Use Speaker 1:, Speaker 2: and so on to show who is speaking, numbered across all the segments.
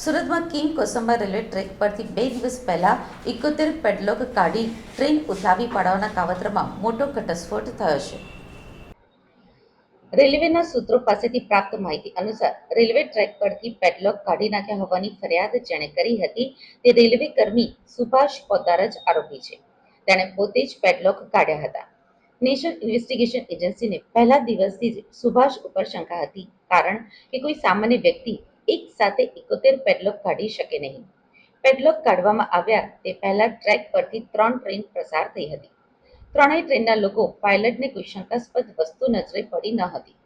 Speaker 1: સુરતમાં king Kosamba railway track પરથી બે દિવસ પહેલા એકોતેર પેડલોક કાઢી ટ્રેન ઉથલાવી પાડવાના કાવતરમાં મોટો ઘટસ્ફોટ થયો છે. રેલવેના સૂત્રો પાસેથી પ્રાપ્ત માહિતી અનુસાર રેલવે ટ્રેક પરથી પેડલોક કાઢી નાખ્યા હોવાની ફરિયાદ જેણે કરી હતી તે રેલવે કર્મી સુભાષ પોતાર જ આરોપી છે. તેણે પોતે જ પેડલોક કાઢ્યા હતા. નેશનલ ઇન્વેસ્ટિગેશન એજન્સીને પહેલા દિવસથી જ સુભાષ ઉપર શંકા હતી કારણ કે કોઈ સામાન્ય વ્યક્તિ એક સાથે એકોતેર પેડલોક કાઢી શકે નહીં. પેડલોક કાઢવામાં આવ્યા તે પહેલા ટ્રેક પરથી ત્રણ ટ્રેન પસાર થઈ હતી. ત્રણેય ટ્રેનના લોકો પાયલટને કોઈ શંકાસ્પદ વસ્તુ નજરે પડી ન હતી.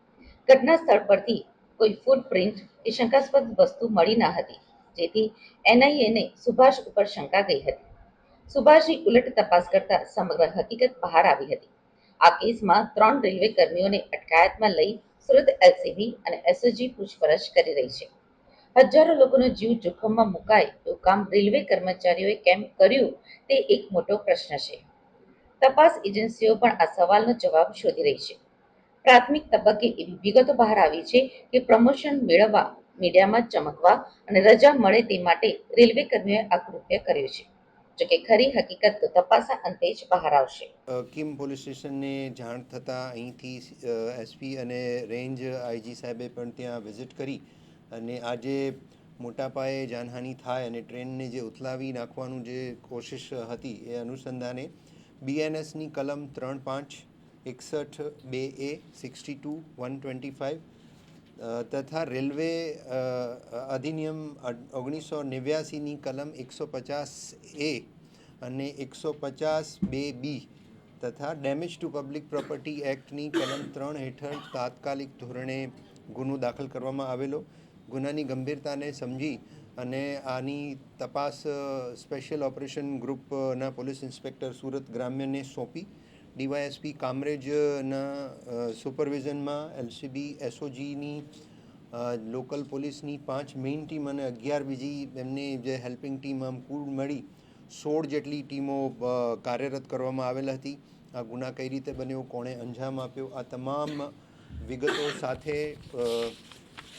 Speaker 1: ઘટના સ્થળ પરથી કોઈ ફૂટપ્રિન્ટ કે શંકાસ્પદ વસ્તુ મળી ન હતી, જેથી એનઆઈએને સુભાષ ઉપર શંકા ગઈ હતી. સુભાષની ઉલટ તપાસ કરતા સમગ્ર હકીકત બહાર આવી હતી. આ કેસમાં ત્રણ રેલવે કર્મીઓને અટકાયતમાં લઈ સુરત એલસીબી અને એસઓજી પૂછપરછ કરી રહી છે. હજારો લોકોનો જીવ જોખમમાં મુકાય તો કામ રેલવે કર્મચારીઓએ કેમ કર્યું તે એક મોટો પ્રશ્ન છે. તપાસ એજન્સીઓ પણ આ સવાલનો જવાબ શોધી રહી છે. પ્રાથમિક તબક્કે એવી વિગતો બહાર આવી છે કે પ્રમોશન મેળવવા, મીડિયામાં ચમકવા અને રજા મળે તે માટે રેલવે કર્મીઓએ આ કૃત્ય કર્યું છે. જોકે ખરી હકીકત તો તપાસના અંતે જ બહાર આવશે.
Speaker 2: કિમ પોલીસ સ્ટેશનને જાણ થતાં અહીંથી એસપી અને રેન્જ આઈજી સાહેબે પણ ત્યાં વિઝિટ કરી અને આજે મોટા પાયે જાનહાનિ થાય અને ટ્રેનને જે ઉથલાવી નાખવાનું જે કોશિશ હતી એ અનુસંધાને બીએનએસની કલમ ત્રણ પાંચ, એકસઠ બે A, sixty two, one twenty five તથા રેલવે અધિનિયમ ઓગણીસો નેવ્યાસીની કલમ એકસો પચાસ એ અને એકસો પચાસ બે બી તથા ડેમેજ ટુ પબ્લિક પ્રોપર્ટી એક્ટની કલમ ત્રણ હેઠળ તાત્કાલિક ધોરણે ગુનો દાખલ કરવામાં આવેલો. ગુનાની ગંભીરતાને સમજી અને આની તપાસ સ્પેશિયલ ઓપરેશન ગ્રુપના પોલીસ ઇન્સ્પેક્ટર સુરત ગ્રામ્યને સોંપી. ડીવાયએસપી કામરેજના સુપરવિઝનમાં એલસીબી, એસઓજીની લોકલ પોલીસની પાંચ મેઇન ટીમ અને અગિયાર બીજી એમની જે હેલ્પિંગ ટીમ આમ કુલ મળી સોળ જેટલી ટીમો કાર્યરત કરવામાં આવેલ હતી. આ ગુના કઈ રીતે બન્યો, કોણે અંજામ આપ્યો, આ તમામ વિગતો સાથે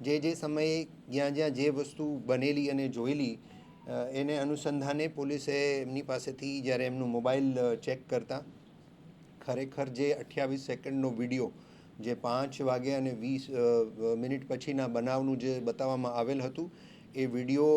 Speaker 2: જે જે સમયે જ્યાં જ્યાં જે વસ્તુ બનેલી અને જોયેલી એને અનુસંધાને પોલીસે એમની પાસેથી જ્યારે એમનું મોબાઈલ ચેક કરતા, ખરેખર જે અઠ્યાવીસ સેકન્ડનો વીડિયો જે પાંચ વાગે અને વીસ મિનિટ પછીના બનાવનું જે બતાવવામાં આવેલ હતું, એ વીડિયો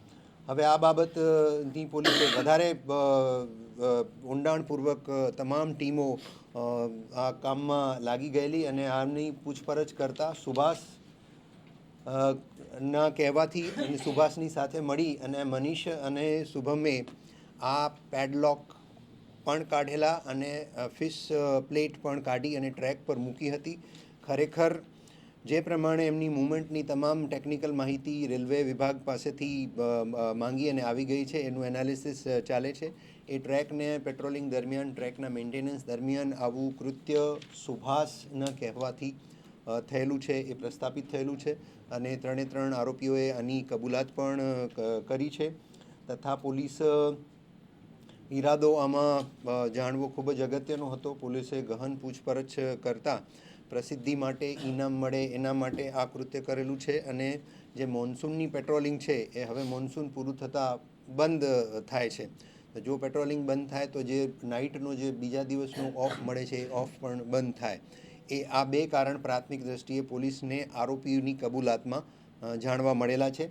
Speaker 2: હવે આ બાબતની પોલીસે વધારે ઊંડાણપૂર્વક તમામ ટીમો આ કામમાં લાગી ગયેલી અને આમની પૂછપરછ કરતાં સુભાષ ના કહેવાથી અને સુભાષની સાથે મળી અને મનીષ અને શુભમે આ પેડલોક પણ કાઢેલા અને ફિશ પ્લેટ પણ કાઢી અને ટ્રેક પર મૂકી હતી. ખરેખર જે પ્રમાણે એમની મુવમેન્ટની તમામ ટેકનિકલ માહિતી રેલવે વિભાગ પાસેથી માંગી અને આવી ગઈ છે. એનું એનાલિસિસ ચાલે છે. એ ટ્રેકને પેટ્રોલિંગ દરમિયાન, ટ્રેકના મેન્ટેનન્સ દરમિયાન આવું કૃત્ય સુભાષના કહેવાથી થયેલું છે, એ પ્રસ્થાપિત થયેલું છે. અને ત્રણે ત્રણ આરોપીઓએ આની કબૂલાત પણ કરી છે. તથા પોલીસ ઈરાદો આમાં જાણવો ખૂબ જ અગત્યનો હતો. પોલીસે ગહન પૂછપરછ કરતાં પ્રસિદ્ધિ માટે ઇનામ મળે એના માટે આ કૃત્ય કરેલું છે અને જે મોન્સૂનની પેટ્રોલિંગ છે એ હવે મોન્સૂન પૂરું થતાં બંધ થાય છે. જો પેટ્રોલિંગ બંધ થાય તો જે નાઇટનો જે બીજા દિવસનો ઓફ મળે છે એ ઓફ પણ બંધ થાય. એ આ બે કારણ પ્રાથમિક દ્રષ્ટિએ પોલીસને આરોપીની કબૂલાતમાં જાણવા મળેલા છે.